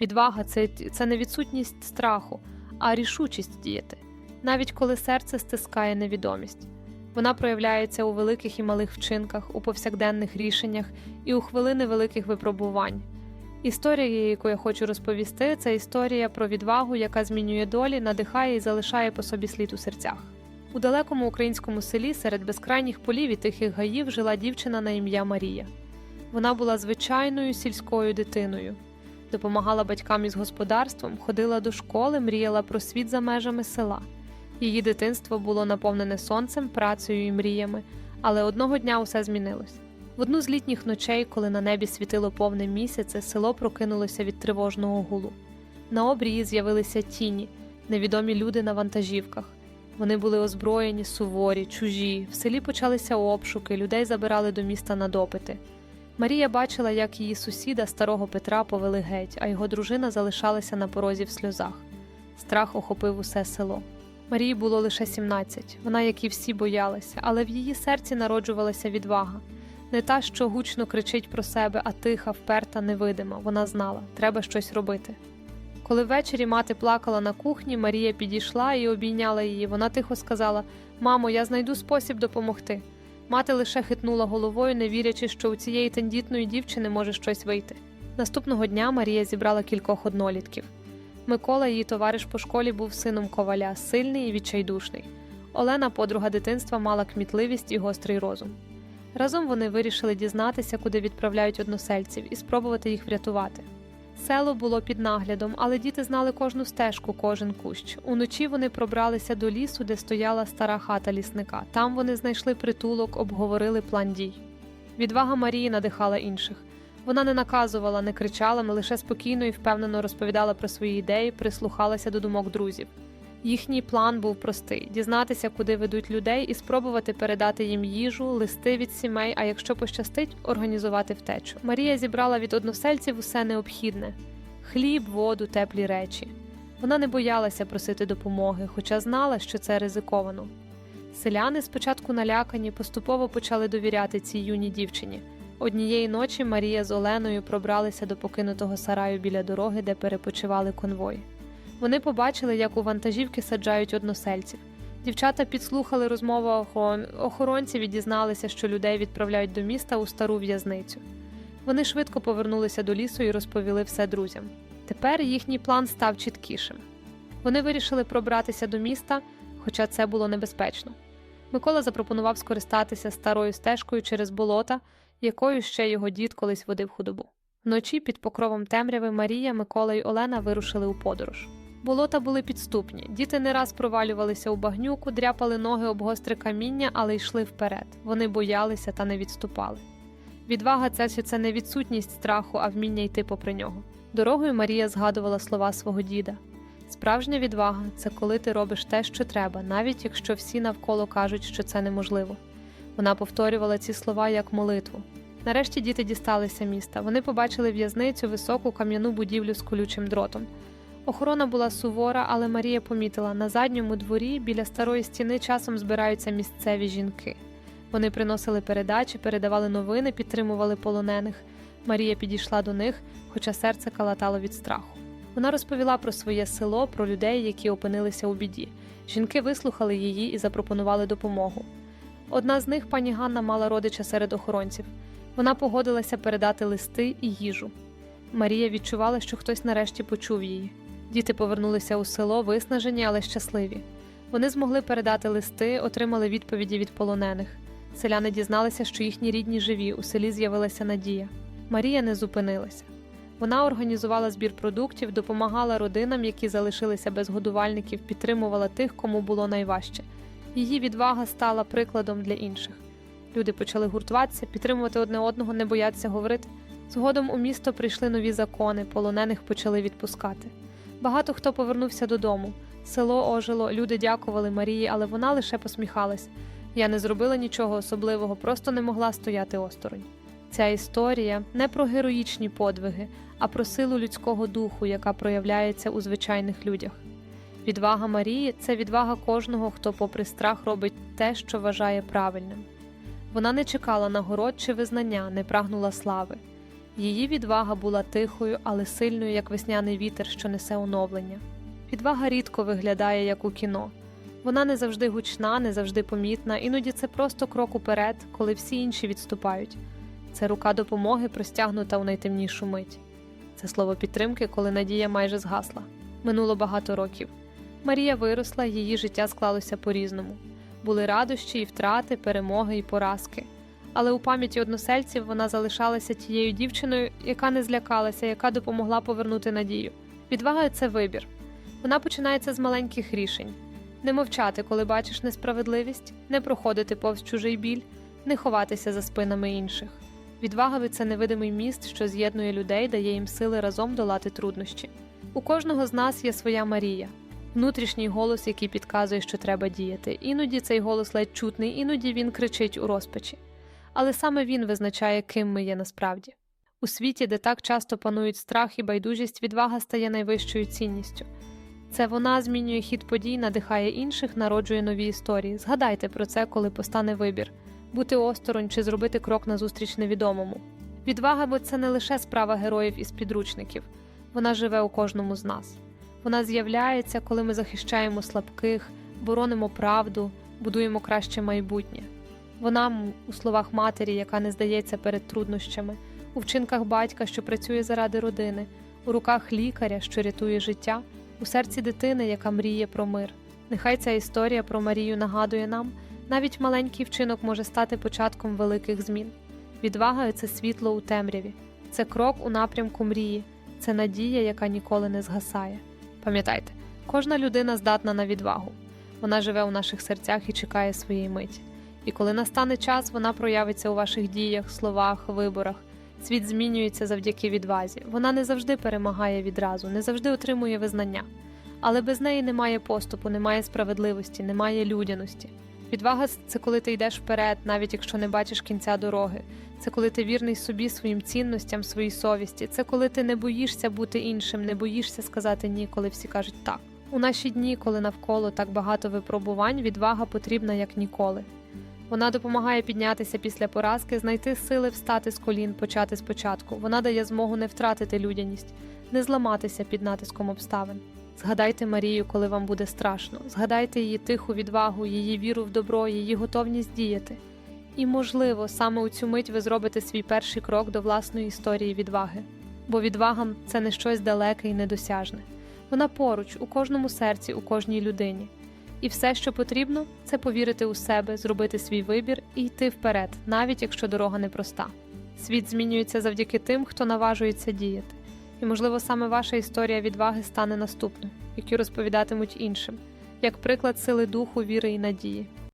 Відвага це, це не відсутність страху, а рішучість діяти, навіть коли серце стискає невідомість. Вона проявляється у великих і малих вчинках, у повсякденних рішеннях і у хвилини великих випробувань. Історія, яку я хочу розповісти, це історія про відвагу, яка змінює долі, надихає і залишає по собі слід у серцях. У далекому українському селі серед безкрайніх полів і тихих гаїв жила дівчина на ім'я Марія. Вона була звичайною сільською дитиною, допомагала батькам із господарством, ходила до школи, мріяла про світ за межами села. Її дитинство було наповнене сонцем, працею і мріями, але одного дня усе змінилось. В одну з літніх ночей, коли на небі світило повне місяце, село прокинулося від тривожного гулу. На обрії з'явилися тіні, невідомі люди на вантажівках. Вони були озброєні, суворі, чужі. В селі почалися обшуки, людей забирали до міста на допити. Марія бачила, як її сусіда, старого Петра, повели геть, а його дружина залишалася на порозі в сльозах. Страх охопив усе село. Марії було лише 17. Вона, як і всі, боялася, але в її серці народжувалася відвага. Не та, що гучно кричить про себе, а тиха, вперта, невидима. Вона знала, треба щось робити. Коли ввечері мати плакала на кухні, Марія підійшла і обійняла її. Вона тихо сказала: Мамо, я знайду спосіб допомогти. Мати лише хитнула головою, не вірячи, що у цієї тендітної дівчини може щось вийти. Наступного дня Марія зібрала кількох однолітків. Микола, її товариш по школі, був сином коваля, сильний і відчайдушний. Олена, подруга дитинства, мала кмітливість і гострий розум. Разом вони вирішили дізнатися, куди відправляють односельців, і спробувати їх врятувати. Село було під наглядом, але діти знали кожну стежку, кожен кущ. Уночі вони пробралися до лісу, де стояла стара хата лісника. Там вони знайшли притулок, обговорили план дій. Відвага Марії надихала інших. Вона не наказувала, не кричала, лише спокійно і впевнено розповідала про свої ідеї, прислухалася до думок друзів. Їхній план був простий: дізнатися, куди ведуть людей, і спробувати передати їм їжу, листи від сімей, а якщо пощастить, організувати втечу. Марія зібрала від односельців усе необхідне: хліб, воду, теплі речі. Вона не боялася просити допомоги, хоча знала, що це ризиковано. Селяни, спочатку налякані, поступово почали довіряти цій юній дівчині. Однієї ночі Марія з Оленою пробралися до покинутого сараю біля дороги, де перепочивали конвої. Вони побачили, як у вантажівки саджають односельців. Дівчата підслухали розмову охоронців і дізналися, що людей відправляють до міста у стару в'язницю. Вони швидко повернулися до лісу і розповіли все друзям. Тепер їхній план став чіткішим. Вони вирішили пробратися до міста, хоча це було небезпечно. Микола запропонував скористатися старою стежкою через болота, якою ще його дід колись водив худобу. Вночі під покровом темряви Марія, Микола й Олена вирушили у подорож. Болота були підступні. Діти не раз провалювалися у багнюку, дряпали ноги об гостре каміння, але йшли вперед. Вони боялися та не відступали. Відвага це це не відсутність страху, а вміння йти попри нього. Дорогою Марія згадувала слова свого діда. Справжня відвага це коли ти робиш те, що треба, навіть якщо всі навколо кажуть, що це неможливо. Вона повторювала ці слова як молитву. Нарешті діти дісталися міста. Вони побачили в'язницю високу кам'яну будівлю з колючим дротом. Охорона була сувора, але Марія помітила, на задньому дворі біля старої стіни часом збираються місцеві жінки. Вони приносили передачі, передавали новини, підтримували полонених. Марія підійшла до них, хоча серце калатало від страху. Вона розповіла про своє село, про людей, які опинилися у біді. Жінки вислухали її і запропонували допомогу. Одна з них, пані Ганна, мала родича серед охоронців. Вона погодилася передати листи і їжу. Марія відчувала, що хтось нарешті почув її. Діти повернулися у село, виснажені, але щасливі. Вони змогли передати листи, отримали відповіді від полонених. Селяни дізналися, що їхні рідні живі, у селі з'явилася надія. Марія не зупинилася. Вона організувала збір продуктів, допомагала родинам, які залишилися без годувальників, підтримувала тих, кому було найважче. Її відвага стала прикладом для інших. Люди почали гуртуватися, підтримувати одне одного, не боятися говорити. Згодом у місто прийшли нові закони, полонених почали відпускати. Багато хто повернувся додому. Село ожило, люди дякували Марії, але вона лише посміхалась. Я не зробила нічого особливого, просто не могла стояти осторонь. Ця історія не про героїчні подвиги, а про силу людського духу, яка проявляється у звичайних людях. Відвага Марії це відвага кожного, хто, попри страх, робить те, що вважає правильним. Вона не чекала нагород чи визнання, не прагнула слави. Її відвага була тихою, але сильною, як весняний вітер, що несе оновлення. Відвага рідко виглядає як у кіно. Вона не завжди гучна, не завжди помітна, іноді це просто крок уперед, коли всі інші відступають. Це рука допомоги, простягнута у найтемнішу мить. Це слово підтримки, коли надія майже згасла. Минуло багато років. Марія виросла, її життя склалося по-різному. Були радощі і втрати, перемоги і поразки. Але у пам'яті односельців вона залишалася тією дівчиною, яка не злякалася, яка допомогла повернути надію. Відвага це вибір. Вона починається з маленьких рішень: не мовчати, коли бачиш несправедливість, не проходити повз чужий біль, не ховатися за спинами інших. Відвага це невидимий міст, що з'єднує людей, дає їм сили разом долати труднощі. У кожного з нас є своя Марія, внутрішній голос, який підказує, що треба діяти. Іноді цей голос ледь чутний, іноді він кричить у розпачі. Але саме він визначає, ким ми є насправді. У світі, де так часто панують страх і байдужість, відвага стає найвищою цінністю. Це вона змінює хід подій, надихає інших, народжує нові історії. Згадайте про це, коли постане вибір бути осторонь чи зробити крок назустріч невідомому. Відвага, бо це не лише справа героїв із підручників, вона живе у кожному з нас. Вона з'являється, коли ми захищаємо слабких, боронимо правду, будуємо краще майбутнє. Вона у словах матері, яка не здається перед труднощами, у вчинках батька, що працює заради родини, у руках лікаря, що рятує життя, у серці дитини, яка мріє про мир. Нехай ця історія про Марію нагадує нам, навіть маленький вчинок може стати початком великих змін. Відвага це світло у темряві, це крок у напрямку мрії, це надія, яка ніколи не згасає. Пам'ятайте, кожна людина здатна на відвагу. Вона живе у наших серцях і чекає своєї миті. І коли настане час, вона проявиться у ваших діях, словах, виборах. Світ змінюється завдяки відвазі. Вона не завжди перемагає відразу, не завжди отримує визнання. Але без неї немає поступу, немає справедливості, немає людяності. Відвага це коли ти йдеш вперед, навіть якщо не бачиш кінця дороги. Це коли ти вірний собі, своїм цінностям, своїй совісті. Це коли ти не боїшся бути іншим, не боїшся сказати ні, коли всі кажуть так. У наші дні, коли навколо так багато випробувань, відвага потрібна як ніколи. Вона допомагає піднятися після поразки, знайти сили встати з колін, почати спочатку. Вона дає змогу не втратити людяність, не зламатися під натиском обставин. Згадайте Марію, коли вам буде страшно. Згадайте її тиху відвагу, її віру в добро, її готовність діяти. І, можливо, саме у цю мить ви зробите свій перший крок до власної історії відваги. Бо відвага це не щось далеке і недосяжне. Вона поруч, у кожному серці, у кожній людині. І все, що потрібно, це повірити у себе, зробити свій вибір і йти вперед, навіть якщо дорога непроста. Світ змінюється завдяки тим, хто наважується діяти. І, можливо, саме ваша історія відваги стане наступною, яку розповідатимуть іншим, як приклад сили духу, віри і надії.